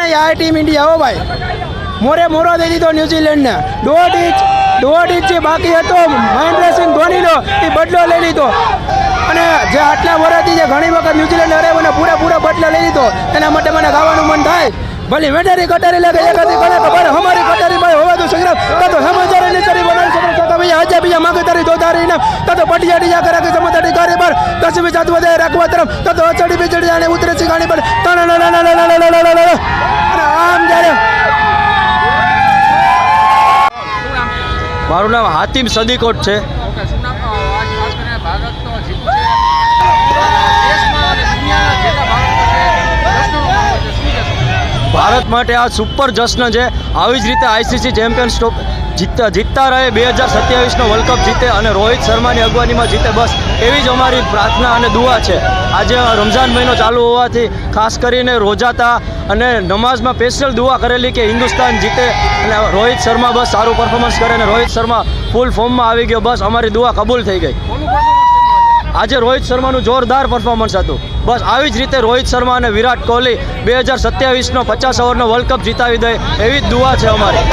ને યાર team India, હો ભાઈ. મોરે મોરો દઈ દીધો ન્યુઝીલેન્ડને. દોઢ ઇંચ દોઢ ઇંચ જે બાકી હતો મહેન્દ્રસિંહ ધોનીનો, એ બદલો લઈ લીધો. અને જે આટલા વર્ષથી જે ઘણી વખત ન્યુઝીલેન્ડ હરે મને પૂરેપૂરા બદલો લઈ લીધો, એના માટે મને ગાવાનું મન થાય. ભલે મેટારી કટારી લાગે, એક હતી ખબર હમારી કટારી ભાઈ હોવા તો સંગ્રામ કાં તો સમાચારની ચરી બનાવી શકો કાં તો બીજા હજા બીજા તારી દો તારી નામ કાં ટીયા કરે પર દસમી જાત વધે રાખવા તરફ કાં તો અચડી બિચડી અને ઉતરે છે ગાડી પર આમ જ્યારે મારું નામ હાતિમ સદીકોટ છે દેશમાં ભારત માટે આ સુપર જશ્ન છે આવી જ રીતે આઈસીસી ચેમ્પિયન્સ ટ્રોફ જીતતા જીતતા રહે. બે હજાર સત્યાવીસનો વર્લ્ડ કપ જીતે અને રોહિત શર્માની અગવાનીમાં જીતે. બસ એવી જ અમારી પ્રાર્થના અને દુઆ છે. આજે રમઝાન મહિનો ચાલુ હોવાથી ખાસ કરીને રોજાતા અને નમાઝમાં સ્પેશિયલ દુઆ કરેલી કે હિન્દુસ્તાન જીતે અને રોહિત શર્મા બસ સારું પરફોર્મન્સ કરે અને રોહિત શર્મા ફૂલ ફોર્મમાં આવી ગયો. બસ અમારી દુઆ કબૂલ થઈ ગઈ. આજે રોહિત શર્માનું જોરદાર પરફોર્મન્સ હતું. બસ આવી જ રીતે રોહિત શર્મા અને વિરાટ કોહલી બે હજાર સત્યાવીસનો પચાસ ઓવરનો વર્લ્ડ કપ જીતાવી દે એવી જ દુઆ છે અમારી.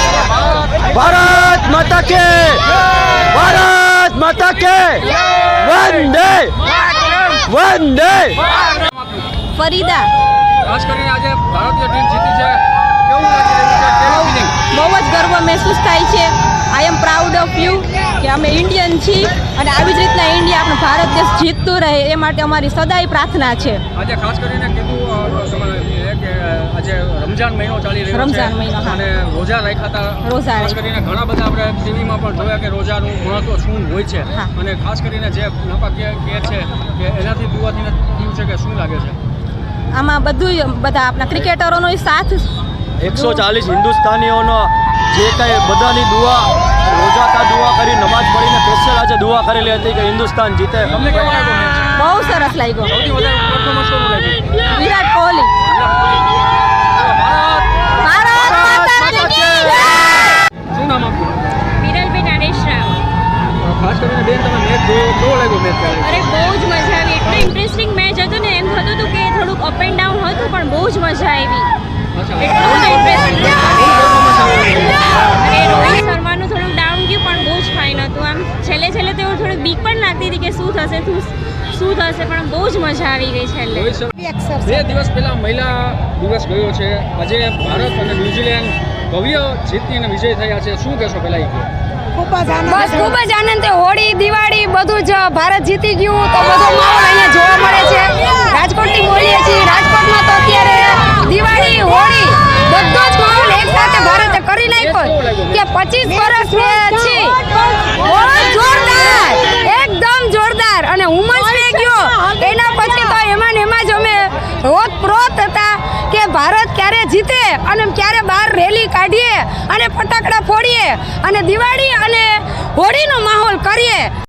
ભારત માતા કે! ભારત માતા કે! વંદે! વંદે! ફરીદા. ખાસ કરીને આજે ભારતીય ટીમ જીતી છે. કેવું લાગી રહ્યું છે બહુ જ ગર્વ મહેસૂસ થાય છે. I am proud of you કે અમે ઇન્ડિયન છીએ અને આવી જ રીતના ઇન્ડિયા આપણો ભારત દેશ જીતતું રહે એ માટે અમારી સદાય પ્રાર્થના છે. આજે ખાસ કરીને કીધું કે આજે રમજાન મહિનો ચાલી રહ્યો છે રમજાન મહિનો, અને રોજા રાખ્યા હતા. રોજા ખાસ કરીને ઘણા બધા આપણે ટીવીમાં પણ જોયા કે રોજાનું મહત્વ શું હોય છે. અને ખાસ કરીને જે નાપા કે કહે છે કે એનાથી દુવાથી થયું છે કે શું લાગે છે? આમાં બધું બધા આપણા ક્રિકેટરોનો સાથ એકસો ચાલીસ હિન્દુસ્તાનીઓનો જે કંઈ બધાની દુઆ રોજાતા દુઆ કરી નમાજ પડીને સ્પેશિયલ આજે દુઆ કરેલી હતી કે હિન્દુસ્તાન જીતે. તમને કેવો લાગ્યો બહુ સરસ લાગ્યો. સૌથી વધારે પરફોર્મન્સ કોનું લાગ્યું? વિરાટ કોહલી. ભારત ભારત માતા કી જય! શું નામ વિરલબેન નરેશ રાવ. ખાસ કરીને બેન તમે મેચ જોયો કેવો લાગ્યો મેચ અરે બહુ જ મજા આવી. એટલું ઇન્ટરેસ્ટિંગ મેચ હતું ને એમ થતું હતું કે થોડુંક અપ એન્ડ ડાઉન હતું પણ બહુ જ મજા આવી. એટલું બધું ઇન્ટરેસ્ટિંગ performance આવ્યું અને રોહિત શર્માનું થોડુંક ડાઉન ગયું પણ બહુ જ ફાઇન હતું આમ છેલ્લે છેલ્લે તેઓ થોડીક બીક પણ લાગતી હતી કે શું થશે શું શું થશે પણ બહુ જ મજા આવી ગઈ છે બે દિવસ પહેલા મહિલા દિવસ ગયો છે. આજે ભારત અને ન્યુઝીલેન્ડ ભવ્ય જીતની અને વિજય થયા છે. શું કહેશો પહેલા એ. બસ ખૂબ જ આનંદ છે હોળી દિવાળી બધું જ ભારત જીતી ગયું તો બધો માહોલ અહીંયા જોવા મળે છે. રાજકોટથી બોલીએ છીએ રાજકોટમાં તો અત્યારે દિવાળી હોળી બધો જ માહોલ એક સાથે ભારતે કરી નાખ્યો કે પચીસ વર્ષ છે બહુ જોરદાર એકદમ જોરદાર. અને વુમન્સ ડે ગયો. એના પછી તો એમાં ને એમાં જ અમે રોત પ્રોત હતા કે ભારત ક્યારે જીતે અને ક્યારે બહાર રેલી કાઢીએ અને ફટાકડા ફોડીએ અને દિવાળી અને હોળીનો માહોલ કરીએ.